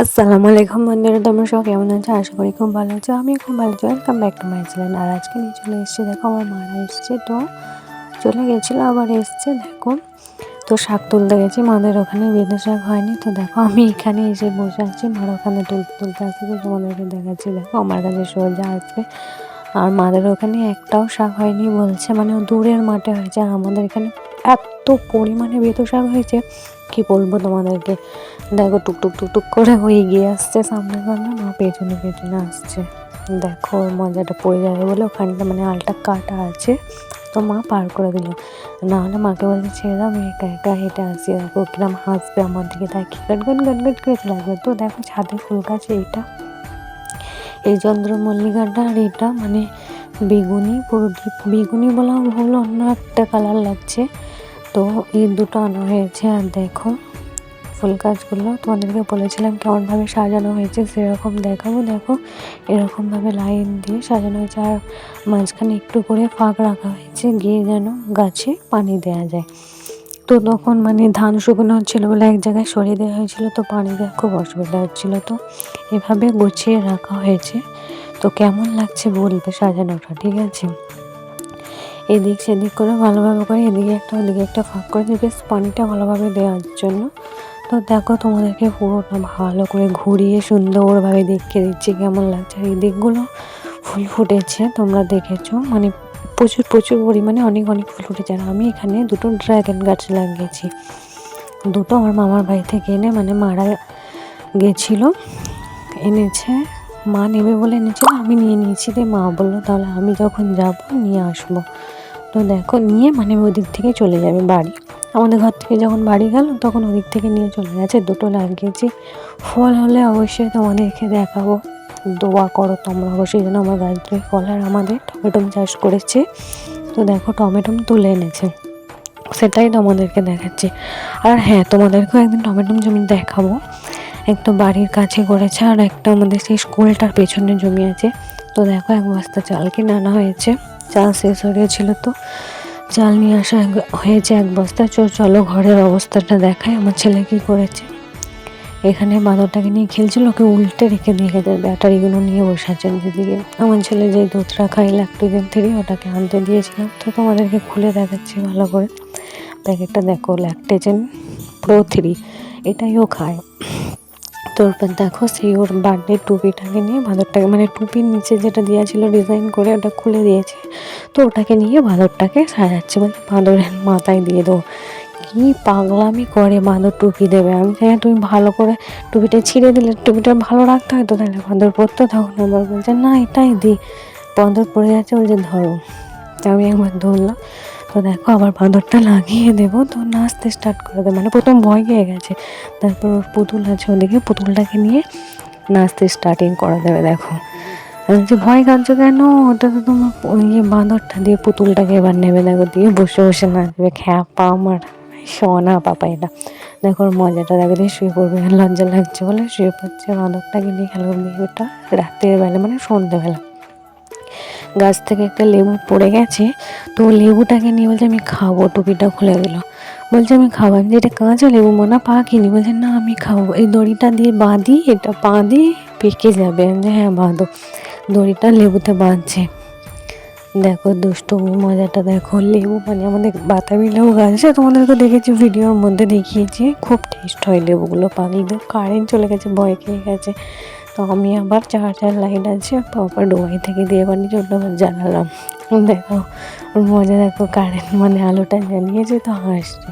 আসসালামু আলাইকুম বন্ধুরা, তোমরা সব কেমন আছো? আশা করি খুব ভালো আছো। আমি খুব ভালো আছি। Welcome back to my channel আর আজকে নিয়ে চলে এসেছি, দেখো আমার মারা এসছে তো। চলে গেছিল, আবার এসছে, দেখো। তো শাক তুলতে গেছি, মাদের ওখানে বেঁধে শাক হয়নি। তো দেখো, আমি এখানে এসে বসে আছি, মার ওখানে তুলতে তুলতে আসতে তো তোমাদেরকে দেখাচ্ছি, দেখো, আমার কাছে সোজা আসবে। আর মাদের ওখানে একটাও শাক হয়নি বলছে মানে দূরের মাঠে হয়েছে। আর আমাদের এখানে এত পরিমাণে বেতো শাক হয়েছে, কি বলব তোমাদেরকে? দেখো টুকটুক টুকটুক করে হয়ে গিয়ে আসছে, সামনে সামনে, মা পেছনে পেছনে আসছে। দেখো, মজাটা পড়ে যাবে বলে ওখানটা মানে আলটা কাটা আছে, তো মা পার করে দিল। না হলে মাকে বলছে, ছেড়ে দাও, আমি একা একা হেঁটে আসি। দেখো, কিরম হাসবে আমার দিকে, দেখি গট গট গট গট করে লাগবে তো দেখো ছাদে ফুল গাছ, এইটা। এই চন্দ্রমল্লিকাটা আর এটা মানে বেগুনি, পুরো ডিপ বেগুনি বলা ভুল, অন্য একটা কালার লাগছে। তো এই দুটো আনা হয়েছে, আর দেখো ফুল গাছগুলো। তোমাদেরকে বলেছিলাম কেমনভাবে সাজানো হয়েছে, সেরকম দেখাবো। দেখো, এরকমভাবে লাইন দিয়ে সাজানো হয়েছে, আর মাঝখানে একটু করে ফাঁক রাখা হয়েছে, গিয়ে যেন গাছে পানি দেওয়া যায়। তো তখন মানে ধান শুকনো হচ্ছিল বলে এক জায়গায় সরিয়ে দেওয়া হয়েছিল, তো পানি দেওয়া খুব অসুবিধা হচ্ছিল। তো এভাবে গুছিয়ে রাখা হয়েছে। তো কেমন লাগছে বলবে সাজানোটা, ঠিক আছে? এদিক সেদিক করে ভালোভাবে করে এদিকে একটা ওদিকে একটা ফাঁক করে বেশ পানিটা ভালোভাবে দেওয়ার জন্য। তো দেখো তোমাদেরকে পুরোটা ভালো করে ঘুরিয়ে সুন্দরভাবে দেখিয়ে দিচ্ছি কেমন লাগছে। এই দিকগুলো ফুল ফুটেছে, তোমরা দেখেছ? মানে প্রচুর প্রচুর পরিমাণে অনেক অনেক ফুল ফুটেছে। আর আমি এখানে দুটো ড্রাগন গাছ লাগিয়েছি। দুটো আমার মামার বাড়ি থেকে এনে মানে মারা গেছিল, এনেছে। মা নেবে বলে এনেছিল আমি নিয়ে নিয়েছি দিয়ে মা। বলল, তাহলে আমি যখন যাব, নিয়ে আসব। তো দেখো, নিয়ে মানে ওদিক থেকে চলে যাবে বাড়ি। আমাদের ঘর থেকে যখন বাড়ি গেল, তখন ওদিক থেকে নিয়ে চলে গেছে। দুটো লাগিয়েছি। ফল হলে অবশ্যই তোমাদেরকে দেখাবো। দোয়া করো তোমরা অবশ্যই যেন আমার গাছটায় ফল আর আমাদের টমেটো চাষ করেছে। তো দেখো, টমেটো তুলে এনেছে। সেটাই তোমাদেরকে দেখাচ্ছি। আর হ্যাঁ তোমাদেরকেও একদিন টমেটো জমি দেখাবো। একটু বাড়ির কাছে করেছে আর একটা আমাদের সেই স্কুলটার পেছনে জমি আছে। তো দেখো এক বস্তা চাল কিনে আনা হয়েছে। চাল শেষ হয়ে গেছিল তো। চাল নিয়ে আসা হয়েছে এক বস্তা। চো, চলো ঘরের অবস্থাটা দেখায় আমার ছেলে কী করেছে? এখানে বাঁদরটাকে নিয়ে খেলছিল, ওকে উল্টে রেখে দিয়ে গেছে ব্যাটারিগুলো নিয়ে বসে আছেন দিদিকে আমার ছেলে যে দুধটা খাই ল্যাকটোজেন থেকে ওটাকে আনতে দিয়েছিলাম। তো তোমাদেরকে খুলে দেখাচ্ছি ভালো করে। প্যাকেটটা দেখো, ল্যাকটেজেন প্রো থ্রি। এটাই ও খায়। তারপর দেখো সেই ওর বার্থডে টুপিটাকে নিয়ে বাঁদরটাকে মানে টুপির নিচে যেটা দেওয়া ছিল ডিজাইন করে ওটা খুলে দিয়েছে। তো ওটাকে নিয়ে বাঁদরটাকে সাজাচ্ছে বলছে বাঁদরের মাথায় দিয়ে দেবো কী পাগলামি করে বাঁদর টুপি দেবে। আমি চাই তুমি ভালো করে টুপিটা ছিঁড়ে দিলে, টুপিটা ভালো রাখতে হয় তো, তাহলে বাঁদর পরতো তখন আবার বলছে, না, এটাই দিই বাঁদর পড়ে যাচ্ছে, বলছে, ধরো। তা আমি একবার ধরলাম। তো দেখো, আবার বাঁদরটা লাগিয়ে দেবো। তো নাচতে স্টার্ট করে দেবে। মানে প্রথম ভয় পেয়ে গেছে। তারপর পুতুল আছে ওদিকে, পুতুলটাকে নিয়ে নাচতে স্টার্টিং করে দেবে, দেখো। যে ভয় কাঁদছো কেন? ওটা তো তোমার ইয়ে বাঁদরটা দিয়ে পুতুলটাকে এবার নেবে, দেখো, দিয়ে বসে বসে নাচবে। খ্যাপা আমার। সোনা পাপা এটা দেখো মজাটা দেখো দিয়ে শুয়ে পড়বে, লজ্জা লাগছে বলে শুয়ে পড়ছে বাঁদরটাকে নিয়ে খেলা করবে ওটা মানে সন্ধ্যেবেলা। গাছ থেকে একটা লেবু পড়ে গেছে, তো লেবুটাকে নিয়ে বলছে, আমি খাব। টুপিটা খুলে দিল। বলছে, আমি খাব। আমি এটা কাঁচা লেবু, মনে পা কিনি বলছে, না, আমি খাব। এই দড়িটা দিয়ে বাঁধি, এটা বাঁধি পেকে যাবে। যে হ্যাঁ বাঁধো। দড়িটা লেবুতে বাঁধছে। দেখো দুষ্টুমি মজাটা দেখো। লেবু মানে আমাদের বাতাবি লেবু গাছ আছে তোমাদেরকে দেখেছি, ভিডিওর মধ্যে দেখিয়েছি। খুব টেস্ট হয় লেবুগুলো পাখি কারেন্ট চলে গেছে, ভয় খেয়ে গেছে। তো আমি আবার চার্জার লাইট আছে আবার ডোবাই থেকে দিয়ে বানিয়েছি জন্য আবার জ্বালালাম দেখো ওর মজা দেখো কারেন্ট মানে আলোটা জ্বালিয়েছে তো হাসছে।